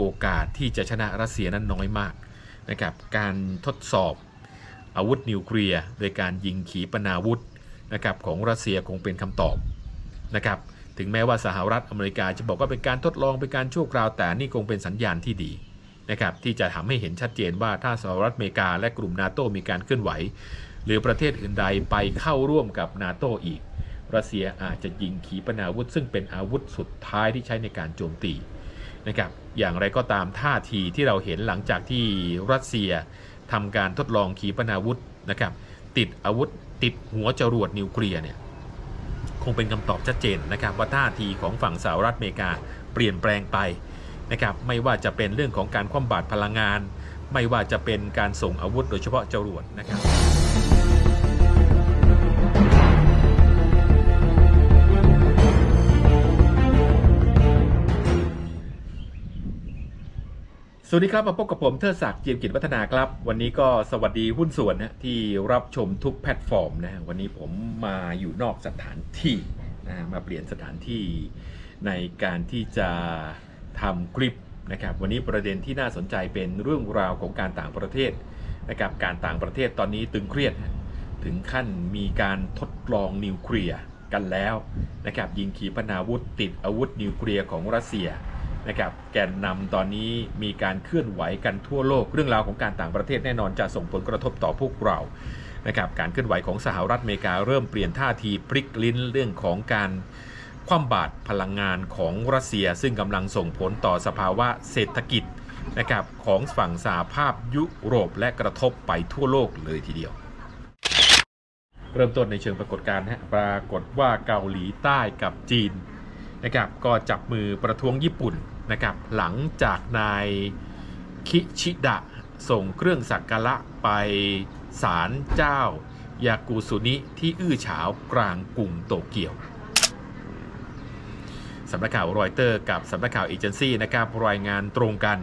โอกาสที่จะชนะรัสเซียนั้นน้อยมากนะครับการทดสอบอาวุธนิวเคลียร์โดยการยิงขีปนาวุธนะครับของรัสเซียคงเป็นคำตอบนะครับถึงแม้ว่าสหรัฐอเมริกาจะบอกว่าเป็นการทดลองเป็นการชั่วคราวแต่นี่คงเป็นสัญญาณที่ดีนะครับที่จะทำให้เห็นชัดเจนว่าถ้าสหรัฐอเมริกาและกลุ่มนาโตมีการเคลื่อนไหว หรือประเทศอื่นใดไปเข้าร่วมกับนาโตอีก รัสเซียอาจจะยิงขีปนาวุธ ซึ่งเป็นอาวุธสุดท้ายที่ใช้ในการโจมตี นะครับอย่างไรก็ตามท่าทีที่เราเห็นหลังจากที่รัสเซียทำการทดลองขีปนาวุธนะครับติดอาวุธติดหัวจรวดนิวเคลียร์เนี่ยคงเป็นคำตอบชัดเจนนะครับว่าท่าทีของฝั่งสหรัฐอเมริกาเปลี่ยนแปลงไปนะครับไม่ว่าจะเป็นเรื่องของการคว่ำบาตรพลังงาน ไม่ว่าจะเป็นการส่งอาวุธโดยเฉพาะจรวดนะครับ สวัสดีครับมาพบกับผมเทิดศักดิ์เจียมกิจวัฒนาครับ วันนี้ก็สวัสดีหุ้นส่วนนะที่รับชมทุกแพลตฟอร์มนะวันนี้ผมมาอยู่นอกสถานที่นะมาเปลี่ยนสถานที่ในการที่จะทำคลิปนะครับ วันนี้ประเด็นที่น่าสนใจเป็นเรื่องราวของการต่างประเทศนะครับการต่างประเทศตอนนี้ตึงเครียด ถึงขั้นมีการทดลองนิวเคลียร์กันแล้วนะครับยิงขีปนาวุธติดอาวุธนิวเคลียร์ของรัสเซีย นะครับแกนนำตอนนี้มีการเคลื่อนไหวกันทั่วโลกเรื่องราวของการต่างประเทศแน่นอนจะส่งผลกระทบต่อพวกเรานะครับการเคลื่อนไหวของสหรัฐอเมริกาเริ่มเปลี่ยนท่าทีพลิกลิ้นเรื่องของการคว่ำบาตรพลังงานของรัสเซีย ซึ่งกำลังส่งผลต่อสภาวะเศรษฐกิจนะครับของฝั่งสหภาพยุโรปและกระทบไปทั่วโลกเลยทีเดียว เริ่มต้นในเชิงปรากฏการณ์ฮะปรากฏว่าเกาหลีใต้กับจีน นะครับก็จับมือประท้วงญี่ปุ่นนะครับหลังจากนายคิชิดะส่งเครื่องสักการะไปศาลเจ้ายากุสุนิที่อื้อฉาวกลางกรุงโตเกียวสำนักข่าวรอยเตอร์กับสำนักข่าวเอเจนซี่นะครับรายงานตรงกัน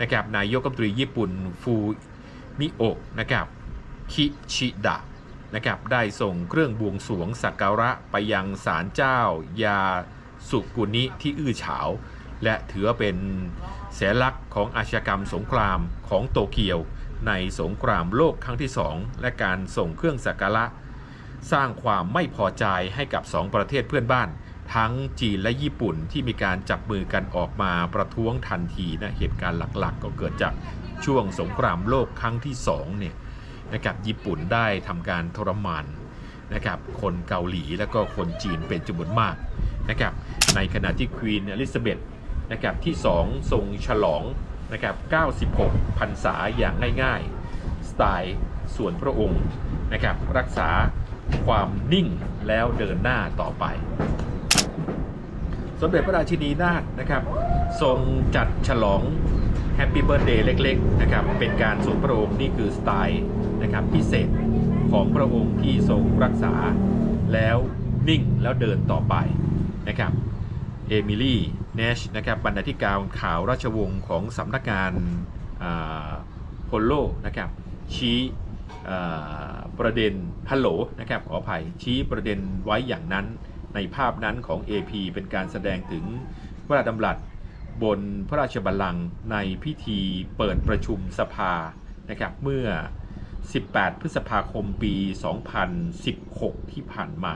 นะครับนายกรัฐมนตรีญี่ปุ่นฟูมิโอะนะครับคิชิดะนะครับได้ส่งเครื่องบวงสรวงสักการะไปยังศาลเจ้ายา สุกุนิที่อื้อฉาว และถือว่าเป็นแสลักษ์ของอาชญากรรมสงครามของโตเกียว ในสงครามโลกครั้งที่สองและการส่งเครื่องสักการะ สร้างความไม่พอใจให้กับสองประเทศเพื่อนบ้าน ทั้งจีนและญี่ปุ่นที่มีการจับมือกันออกมาประท้วงทันทีนะเหตุการณ์หลักๆ ก็เกิดจากช่วงสงครามโลกครั้งที่สองเนี่ยนะครับญี่ปุ่นได้ทำการทรมานนะครับคนเกาหลีและก็คนจีนเป็นจำนวนมาก นะครับในขณะที่ควีนอลิซาเบธนะครับที่ 2 ทรงฉลองนะครับ96พรรษาอย่างง่ายๆ สไตล์ส่วนพระองค์นะครับรักษาความนิ่งแล้วเดินหน้าต่อไป สมเด็จพระราชินีนาถนะครับ ทรงจัดฉลองแฮปปี้เบิร์ a เดย์เล็กๆนะครับเป็นการส่วนพระองค์นี่คือสไตล์นะครับพิเศษของพระองค์ที่ทรงรักษาแล้วนิ่งแล้วเดินต่อไป นะครับเอมิลี่เนชนะครับบรรณาธิการข่าวราชวงศ์ของสำนักงานโพโลนะครับชี้ประเด็นฮัลโหลนะครับขออภัยชี้ประเด็นไว้อย่างนั้นในภาพนั้นของ AP เป็นการแสดงถึงพระราชดำรัสบนพระราชบัลลังก์ในพิธีเปิดประชุมสภานะครับเมื่อ 18 พฤษภาคมปี 2016 ที่ผ่านมา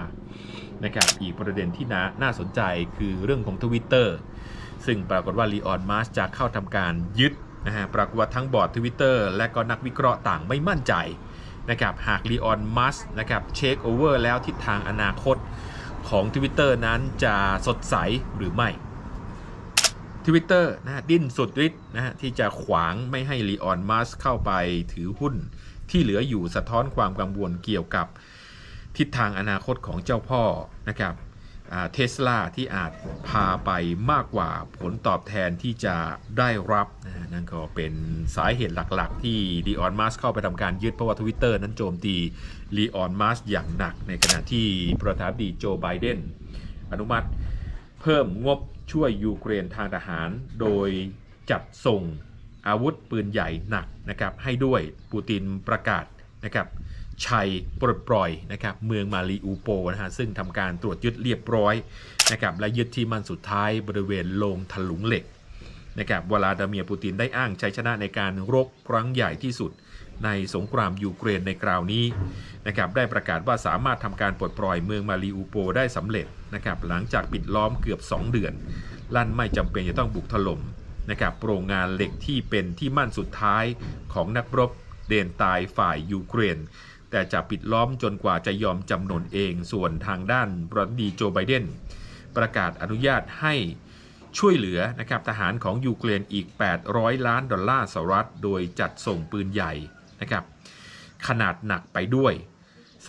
นะครับอีกประเด็นที่น่านาสนใจคือเรื่องของ Twitter ซึ่งปรากฏว่าลีออนมัสจะเข้าทำการยึดนะฮะปรากฏว่าทั้งบอร์ด Twitter และก็นักวิเคราะห์ต่างไม่มั่นใจนะครับหากลีออนมัสนะครับเช็คโอเวอร์แล้วทิศทางอนาคตของ Twitter นั้นจะสดใสหรือไม่ Twitter นะดิ้นสุดฤทธิ์นะฮะที่จะขวางไม่ให้ลีออนมัสเข้าไปถือหุ้น ที่เหลืออยู่สะท้อนความกังวลเกี่ยวกับทิศทางอนาคตของเจ้าพ่อนะครับเทสลาที่อาจพาไปมากกว่าผลตอบแทนที่จะได้รับนั่นก็เป็นสาเหตุหลักๆ ที่ลีออนมัสเข้าไปทำการยึดเพราะว่าทวิตเตอร์นั้นโจมตีลีออนมัสอย่างหนัก ในขณะที่ประธานาธิบดีโจไบเดนอนุมัติเพิ่มงบช่วยยูเครนทางทหาร โดยจัดส่ง อาวุธปืนใหญ่หนักนะครับให้ด้วยปูตินประกาศนะครับชัยปลดปล่อยนะครับเมืองมารีอูโปนะฮะซึ่งทำการตรวจยึดเรียบร้อยนะครับและยึดที่มันสุดท้ายบริเวณโรงถลุงเหล็กนะครับวลาดาเมียปูตินได้อ้างชัยชนะในการรบครั้งใหญ่ที่สุดในสงครามยูเครนในคราวนี้นะครับได้ประกาศว่าสามารถทำการปลดปล่อยเมืองมาริอูโปได้สำเร็จนะครับหลังจากปิดล้อมเกือบ 2 เดือน ลั่นไม่จำเป็นจะต้องบุกถล่ม นะครับโรงงานเหล็กที่เป็นที่มั่นสุดท้ายของนักรบเดนตายฝ่ายยูเครน แต่จะปิดล้อมจนกว่าจะยอมจำนนเองส่วนทางด้านประธานาธิบดีโจไบเดนประกาศอนุญาตให้ช่วยเหลือนะครับทหารของยูเครนอีก 800 ล้านดอลลาร์สหรัฐ โดยจัดส่งปืนใหญ่นะครับขนาดหนักไปด้วย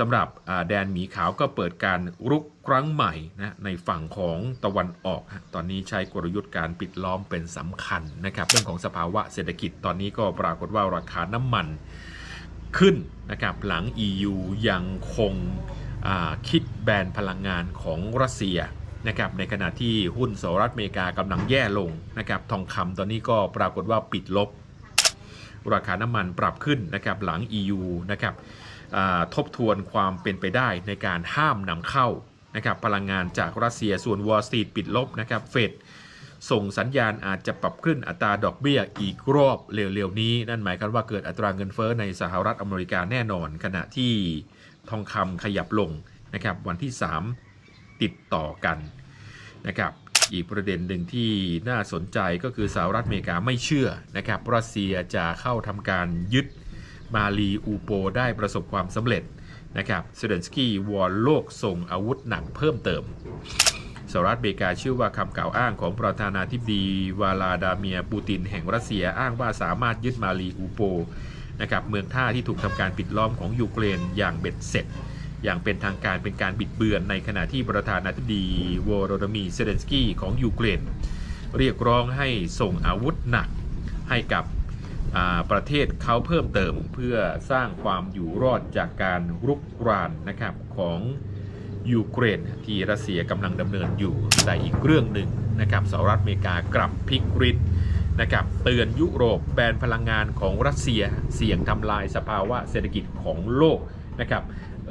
สำหรับแดนหมีขาวก็เปิดการรุกครั้งใหม่นะในฝั่งของตะวันออก ตอนนี้ใช้กลยุทธ์การปิดล้อมเป็นสำคัญนะครับ เรื่องของสภาวะเศรษฐกิจตอนนี้ก็ปรากฏว่าราคาน้ำมันขึ้นนะครับหลัง EU ยังคงคิดแบนพลังงานของรัสเซียนะครับในขณะที่หุ้นสหรัฐอเมริกากำลังแย่ลงนะครับทองคำตอนนี้ก็ปรากฏว่าปิดลบ ราคาน้ำมันปรับขึ้นนะครับหลัง EU นะครับ ทบทวนความเป็นไปได้ในการห้ามนำเข้านะครับพลังงานจากรัสเซียส่วนวอลสตรีทปิดลบนะครับเฟดส่งสัญญาณอาจจะปรับขึ้นอัตราดอกเบี้ยอีกรอบเร็วๆนี้ นั่นหมายความว่าเกิดอัตราเงินเฟ้อในสหรัฐอเมริกาแน่นอน ขณะที่ทองคำขยับลงนะครับวันที่ 3 ติดต่อกันนะครับอีกประเด็นหนึ่งที่น่าสนใจก็คือสหรัฐอเมริกาไม่เชื่อนะครับรัสเซียจะเข้าทำการยึด มาลีอูโปได้ประสบความสำเร็จนะครับเซเลนสกี้วอนโลกส่งอาวุธหนักเพิ่มเติมสหรัฐอเมริกาเชื่อว่าคำกล่าวอ้างของประธานาธิบดีวลาดาเมียปูตินแห่งรัสเซียอ้างว่าสามารถยึดมาลีอูโปนะครับเมืองท่าที่ถูกทำการปิดล้อมของยูเครนอย่างเบ็ดเสร็จ อย่างเป็นทางการเป็นการบิดเบือนในขณะที่ประธานาธิบดีวโรดมีเซเลนสกี้ของยูเครน เรียกร้องให้ส่งอาวุธหนักให้กับ ประเทศเขาเพิ่มเติมเพื่อสร้างความอยู่รอดจากการรุกรานนะครับของยูเครนที่รัสเซียกำลังดำเนินอยู่แต่อีกเรื่องหนึ่งนะครับสหรัฐอเมริกากลับพลิกฤทธิ์นะครับเตือนยุโรปแบนพลังงานของรัสเซียเสี่ยงทำลายสภาวะเศรษฐกิจของโลกนะครับ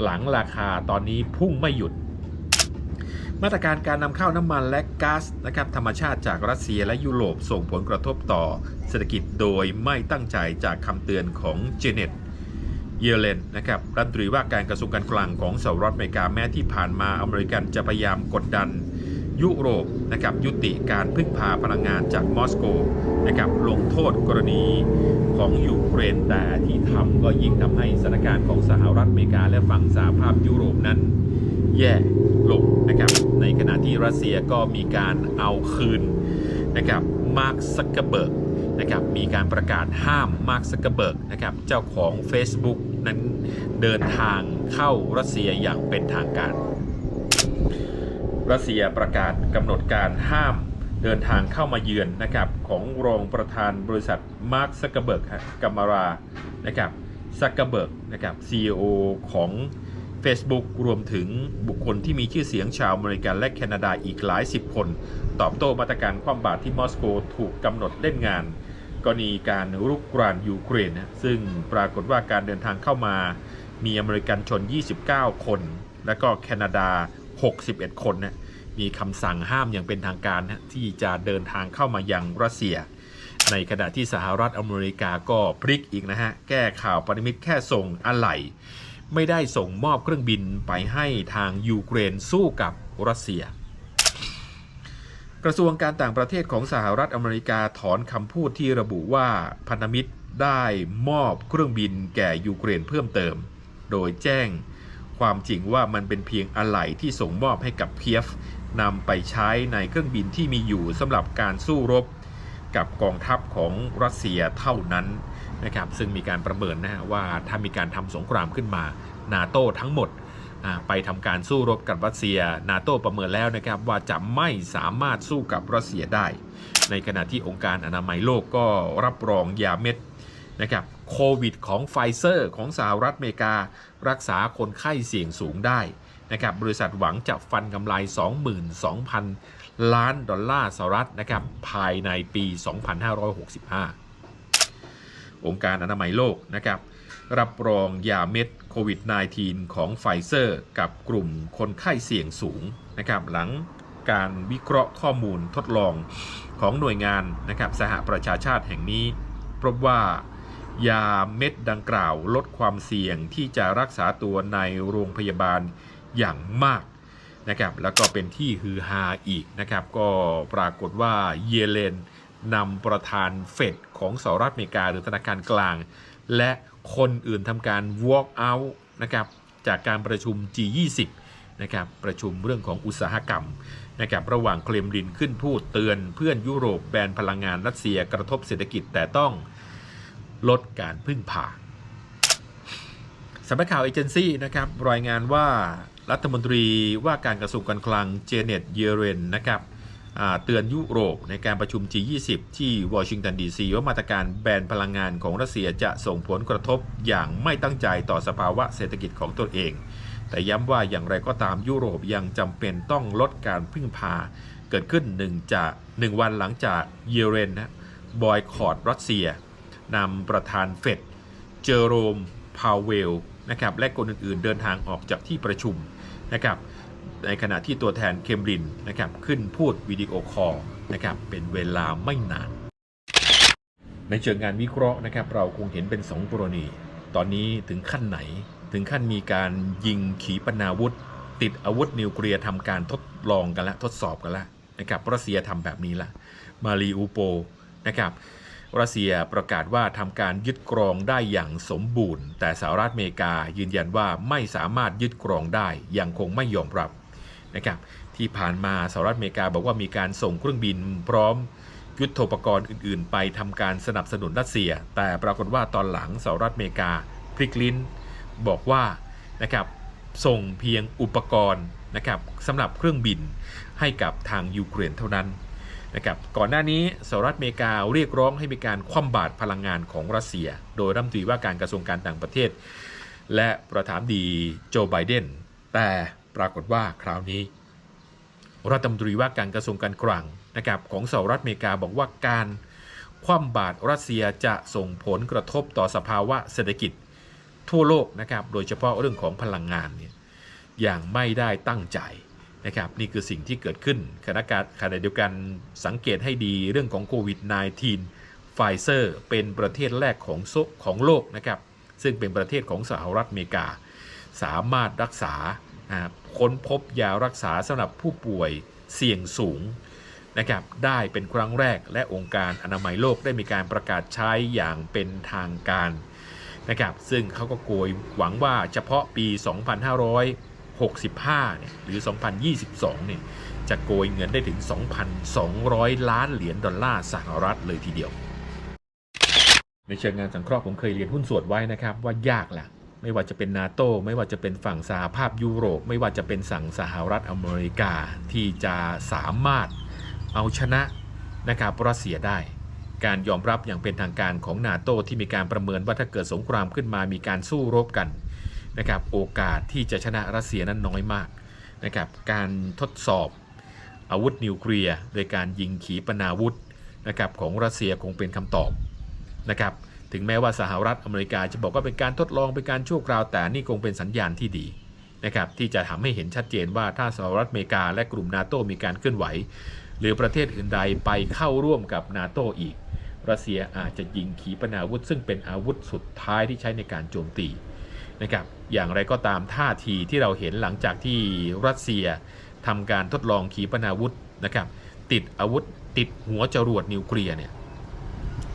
หลังราคาตอนนี้พุ่งไม่หยุด มาตรการการนำเข้าน้ำมันและก๊าซนะครับธรรมชาติจากรัสเซียและยุโรปส่งผลกระทบต่อเศรษฐกิจโดยไม่ตั้งใจจากคำเตือนของเจเน็ตเยเลนนะครับรัฐมนตรีว่าการกระทรวงการคลังของสหรัฐอเมริกาแม้ที่ผ่านมาอเมริกันจะพยายามกดดันยุโรปนะครับยุติการพึ่งพาพลังงานจากมอสโกนะครับลงโทษกรณีของยูเครนแต่ที่ทำก็ยิ่งทำให้สถานการณ์ของสหรัฐอเมริกาและฝั่งสหภาพยุโรปนั้นแย่ นะครับ ในขณะที่รัสเซียก็มีการเอาคืนนะครับมาร์คซักเกอร์เบิร์กนะครับมีการประกาศห้ามมาร์คซักเกอร์เบิร์กนะครับเจ้าของ Facebook นั้นเดินทางเข้ารัสเซียอย่างเป็นทางการ รัสเซียประกาศกำหนดการห้ามเดินทางเข้ามาเยือนนะครับของรองประธานบริษัทมาร์คซักเกอร์เบิร์กกัมมารานะครับซักเกอร์เบิร์กนะครับ CEO ของ Facebook รวมถึงบุคคลที่มีชื่อเสียงชาวอเมริกันและแคนาดาอีกหลายสิบคน ตอบโต้มาตรการคว่ำบาตรที่มอสโกถูกกำหนดเล่นงาน กรณีการรุกรานยูเครนนะซึ่งปรากฏว่าการเดินทางเข้ามามีอเมริกันชน 29 คน และก็แคนาดา 61 คนนะมีคำสั่งห้ามอย่างเป็นทางการนะที่จะเดินทางเข้ามายังรัสเซีย ในขณะที่สหรัฐอเมริกาก็พลิกอีกนะฮะ แก้ข่าวปริมิตแค่ส่งอะไหล่ ไม่ได้ส่งมอบเครื่องบินไปให้ทางยูเครนสู้กับรัสเซีย กระทรวงการต่างประเทศของสหรัฐอเมริกาถอนคำพูดที่ระบุว่าพันธมิตรได้มอบเครื่องบินแก่ยูเครนเพิ่มเติม โดยแจ้งความจริงว่ามันเป็นเพียงอะไหล่ที่ส่งมอบให้กับเคียฟนำไปใช้ในเครื่องบินที่มีอยู่สำหรับการสู้รบกับกองทัพของรัสเซียเท่านั้น นะครับซึ่งมีการประเมินนะฮะว่าถ้ามีการทำสงครามขึ้นมานาโต้ทั้งหมดไปทำการสู้รบกับรัสเซีย นาโต้ประเมินแล้วนะครับว่าจะไม่สามารถสู้กับรัสเซียได้ ในขณะที่องค์การอนามัยโลกก็รับรองยาเม็ดนะครับโควิดของไฟเซอร์ของสหรัฐอเมริการักษาคนไข้เสี่ยงสูงได้นะครับบริษัทหวังจะฟันกำไร 22,000 ล้านดอลลาร์สหรัฐนะครับภายในปี 2565 องค์การอนามัยโลกนะครับ รับรองยาเม็ดโควิด -19 ของไฟเซอร์ กับกลุ่มคนไข้เสี่ยงสูงนะครับหลังการวิเคราะห์ข้อมูลทดลองของหน่วยงานนะครับสหประชาชาติแห่งนี้พบว่ายาเม็ดดังกล่าวลดความเสี่ยงที่จะรักษาตัวในโรงพยาบาลอย่างมากนะครับแล้วก็เป็นที่ฮือฮาอีกนะครับ ก็ปรากฏว่าเยเลน นำประธานเฟดของสหรัฐอเมริกาหรือธนาคารกลาง และคนอื่นทำการ walk out นะครับจากการประชุม G20 นะครับประชุมเรื่องของอุตสาหกรรมนะครับระหว่างเคลมลินขึ้นพูดเตือนเพื่อนยุโรปแบนพลังงานรัสเซียกระทบเศรษฐกิจแต่ต้องลดการพึ่งพาสำนักข่าวเอเจนซี่นะครับรายงานว่ารัฐมนตรีว่าการกระทรวงการคลังเจเน็ตเยเรนนะครับ เตือนยุโรปในการประชุม G20 ที่วอชิงตันดีซีว่ามาตรการแบนพลังงานของรัสเซียจะส่งผลกระทบอย่างไม่ตั้งใจต่อสภาวะเศรษฐกิจของตนเอง แต่ย้ำว่าอย่างไรก็ตามยุโรปยังจำเป็นต้องลดการพึ่งพา เกิดขึ้นหนึ่งจากหนึ่งวันหลังจากเยเรนนะบอยคอรดรัสเซียนำประธานเฟดเจอโรมพาวเวลนะครับและคนอื่นๆ เดินทางออกจากที่ประชุมนะครับ ในขณะที่ตัวแทนเคมบรินนะครับขึ้นพูดวิดีโอคอลนะครับเป็นเวลาไม่นาน ในเชิงงานวิเคราะห์นะครับเราคงเห็นเป็น 2 กรณี ตอนนี้ถึงขั้นไหน ถึงขั้นมีการยิงขีปนาวุธ ติดอาวุธนิวเคลียร์ทำการทดลองกันละทดสอบกันละนะครับรัสเซียทำแบบนี้ละมารีอูโปนะครับรัสเซียประกาศว่าทำการยึดกรองได้อย่างสมบูรณ์ แต่สหรัฐอเมริกายืนยันว่าไม่สามารถยึดกรองได้ยังคงไม่ยอมรับ นะครับที่ผ่านมาสหรัฐอเมริกาบอกว่ามีการส่งเครื่องบินพร้อมยุทธปกรณ์อื่น ๆ ไปทำการสนับสนุนรัสเซีย แต่ปรากฏว่าตอนหลังสหรัฐอเมริกาพลิกลิ้น บอกว่านะครับส่งเพียงอุปกรณ์นะครับสำหรับเครื่องบินให้กับทางยูเครนเท่านั้นนะครับก่อนหน้านี้สหรัฐอเมริกาเรียกร้องให้มีการคว่ำบาตรพลังงานของรัสเซีย โดยรัฐมนตรีว่าการกระทรวงการต่างประเทศ และประธานดีโจไบเดนแต่ ปรากฏว่าคราวนี้รัฐมนตรีว่าการกระทรวงการคลังนะครับของสหรัฐอเมริกาบอกว่าการคว่ำบาตรรัสเซียจะส่งผลกระทบต่อสภาวะเศรษฐกิจทั่วโลกนะครับโดยเฉพาะเรื่องของพลังงานเนี่ยอย่างไม่ได้ตั้งใจนะครับนี่คือสิ่งที่เกิดขึ้นขณะการขณะเดียวกันสังเกตให้ดีเรื่องของโควิด -19 ไฟเซอร์เป็นประเทศแรกของโซของโลกนะครับซึ่งเป็นประเทศของสหรัฐอเมริกา สามารถรักษาอ่า ค้นพบยารักษาสำหรับผู้ป่วยเสี่ยงสูงนะครับได้เป็นครั้งแรกและองค์การอนามัยโลกได้มีการประกาศใช้อย่างเป็นทางการนะครับซึ่งเขาก็โกยหวังว่าเฉพาะปี 2565เนี่ยหรือ 2022เนี่ยจะโกยเงินได้ถึง 2,200 ล้านเหรียญดอลลาร์สหรัฐเลยทีเดียว ในเชิงงานสังเคราะห์ผมเคยเรียนหุ้นส่วนไว้นะครับว่ายากแหละ ไม่ว่าจะเป็นนาโตไม่ว่าจะเป็นฝั่งสหภาพยุโรป ไม่ว่าจะเป็นสั่งสหรัฐอเมริกาที่จะสามารถเอาชนะนะครับรัสเซียได้ การยอมรับอย่างเป็นทางการของนาโตที่มีการประเมินว่าถ้าเกิดสงครามขึ้นมามีการสู้รบกันนะครับโอกาสที่จะชนะรัสเซียนั้นน้อยมากนะครับการทดสอบอาวุธนิวเคลียร์โดยการยิงขีปนาวุธนะครับของรัสเซียคงเป็นคำตอบนะครับ ถึงแม้ว่าสหรัฐอเมริกาจะบอกว่าเป็นการทดลองเป็นการชั่วคราวแต่นี่คงเป็นสัญญาณที่ดีนะครับที่จะทำให้เห็นชัดเจนว่าถ้าสหรัฐอเมริกาและกลุ่มนาโตมีการเคลื่อนไหว หรือประเทศอื่นใดไปเข้าร่วมกับนาโตอีก รัสเซียอาจจะยิงขีปนาวุธ ซึ่งเป็นอาวุธสุดท้ายที่ใช้ในการโจมตีนะครับอย่างไรก็ตามท่าทีที่เราเห็นหลังจากที่รัสเซียทำการทดลองขีปนาวุธนะครับติดอาวุธติดหัวจรวดนิวเคลียร์เนี่ย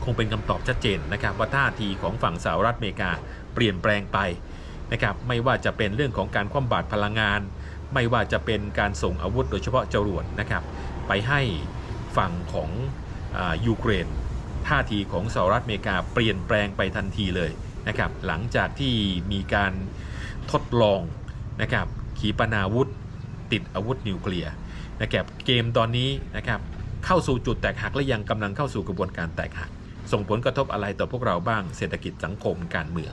คงเป็นคำตอบชัดเจนนะครับว่าท่าทีของฝั่งสหรัฐอเมริกาเปลี่ยนแปลงไปนะครับไม่ว่าจะเป็นเรื่องของการคว่ำบาตรพลังงาน ไม่ว่าจะเป็นการส่งอาวุธโดยเฉพาะจรวดนะครับไปให้ฝั่งของอยูเครนท่าทีของสหรัฐอเมริกาเปลี่ยนแปลงไปทันทีเลยนะครับหลังจากที่มีการทดลองนะครับขีปนาวุธติดอาวุธนิวเคลียร์นะครับเกมตอนนี้นะครับเข้าสู่จุดแตกหักและยังกำลังเข้าสู่กระบวนการแตกหัก ส่งผลกระทบอะไรต่อพวกเราบ้างเศรษฐกิจสังคมการเมือง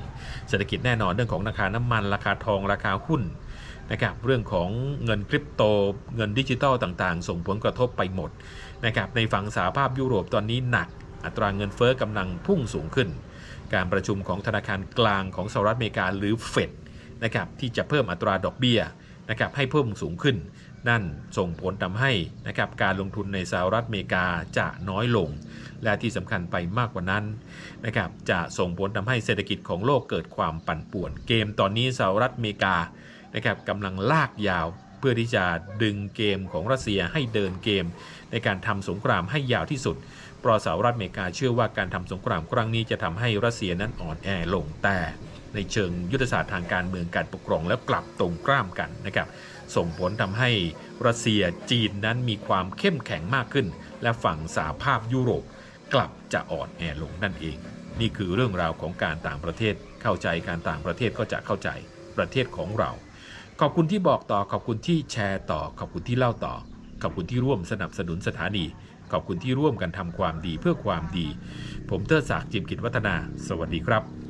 เศรษฐกิจแน่นอนเรื่องของราคาน้ำมัน ราคาทองราคาหุ้นนะครับเรื่องของเงินคริปโตเงินดิจิตอลต่างๆ ส่งผลกระทบไปหมดนะครับในฝั่งสหภาพยุโรปตอนนี้หนัก อัตราเงินเฟ้อกำลังพุ่งสูงขึ้น การประชุมของธนาคารกลางของสหรัฐอเมริกาหรือเฟดนะครับที่จะเพิ่มอัตราดอกเบี้ยนะครับให้เพิ่มสูงขึ้น นั่นส่งผลทำให้นะครับการลงทุนในสหรัฐอเมริกาจะน้อยลง และที่สำคัญไปมากกว่านั้นนะครับจะส่งผลทำให้เศรษฐกิจของโลกเกิดความปั่นป่วน เกมตอนนี้สหรัฐอเมริกานะครับกำลังลากยาวเพื่อที่จะดึงเกมของรัสเซียให้เดินเกม ในการทำสงครามให้ยาวที่สุดเพราะสหรัฐอเมริกาเชื่อว่าการทำสงครามครั้งนี้จะทำให้รัสเซียนั้นอ่อนแอลงแต่ในเชิงยุทธศาสตร์ทางการเมืองการปกครองแล้วกลับตรงกล้ามกันนะครับ ส่งผลทำให้รัสเซียจีนนั้นมีความเข้มแข็งมากขึ้น และฝั่งสหภาพยุโรปกลับจะอ่อนแอลงนั่นเอง นี่คือเรื่องราวของการต่างประเทศเข้าใจการต่างประเทศก็จะเข้าใจประเทศของเรา ขอบคุณที่บอกต่อขอบคุณที่แชร์ต่อ ขอบคุณที่เล่าต่อ ขอบคุณที่ร่วมสนับสนุนสถานี ขอบคุณที่ร่วมกันทำความดีเพื่อความดี ผมเตอร์ศักดิ์จิมกิจวัฒนา สวัสดีครับ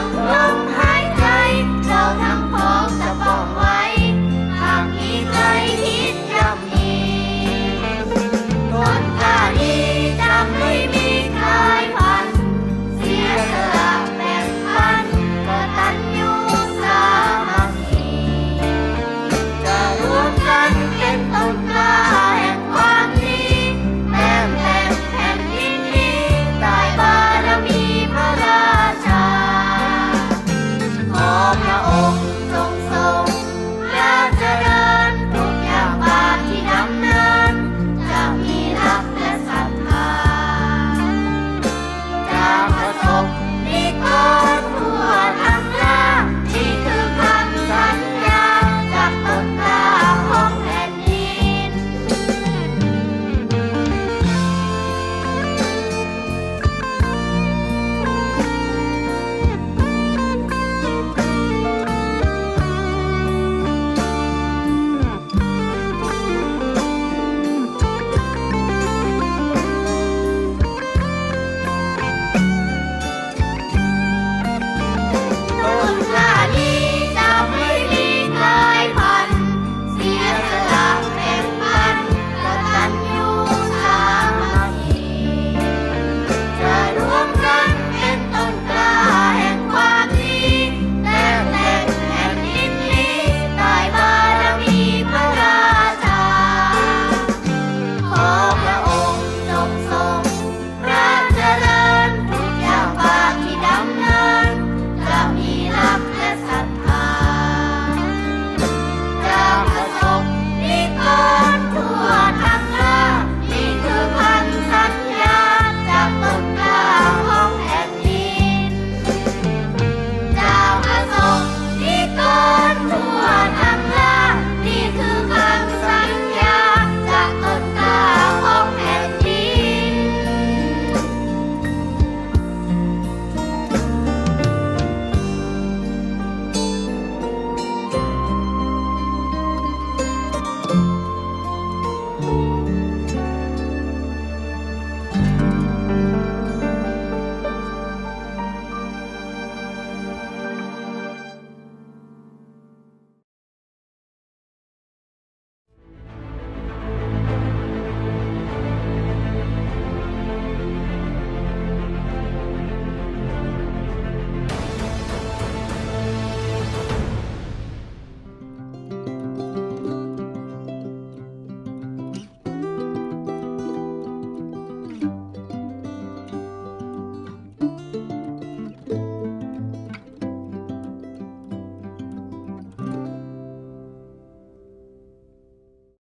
não, não.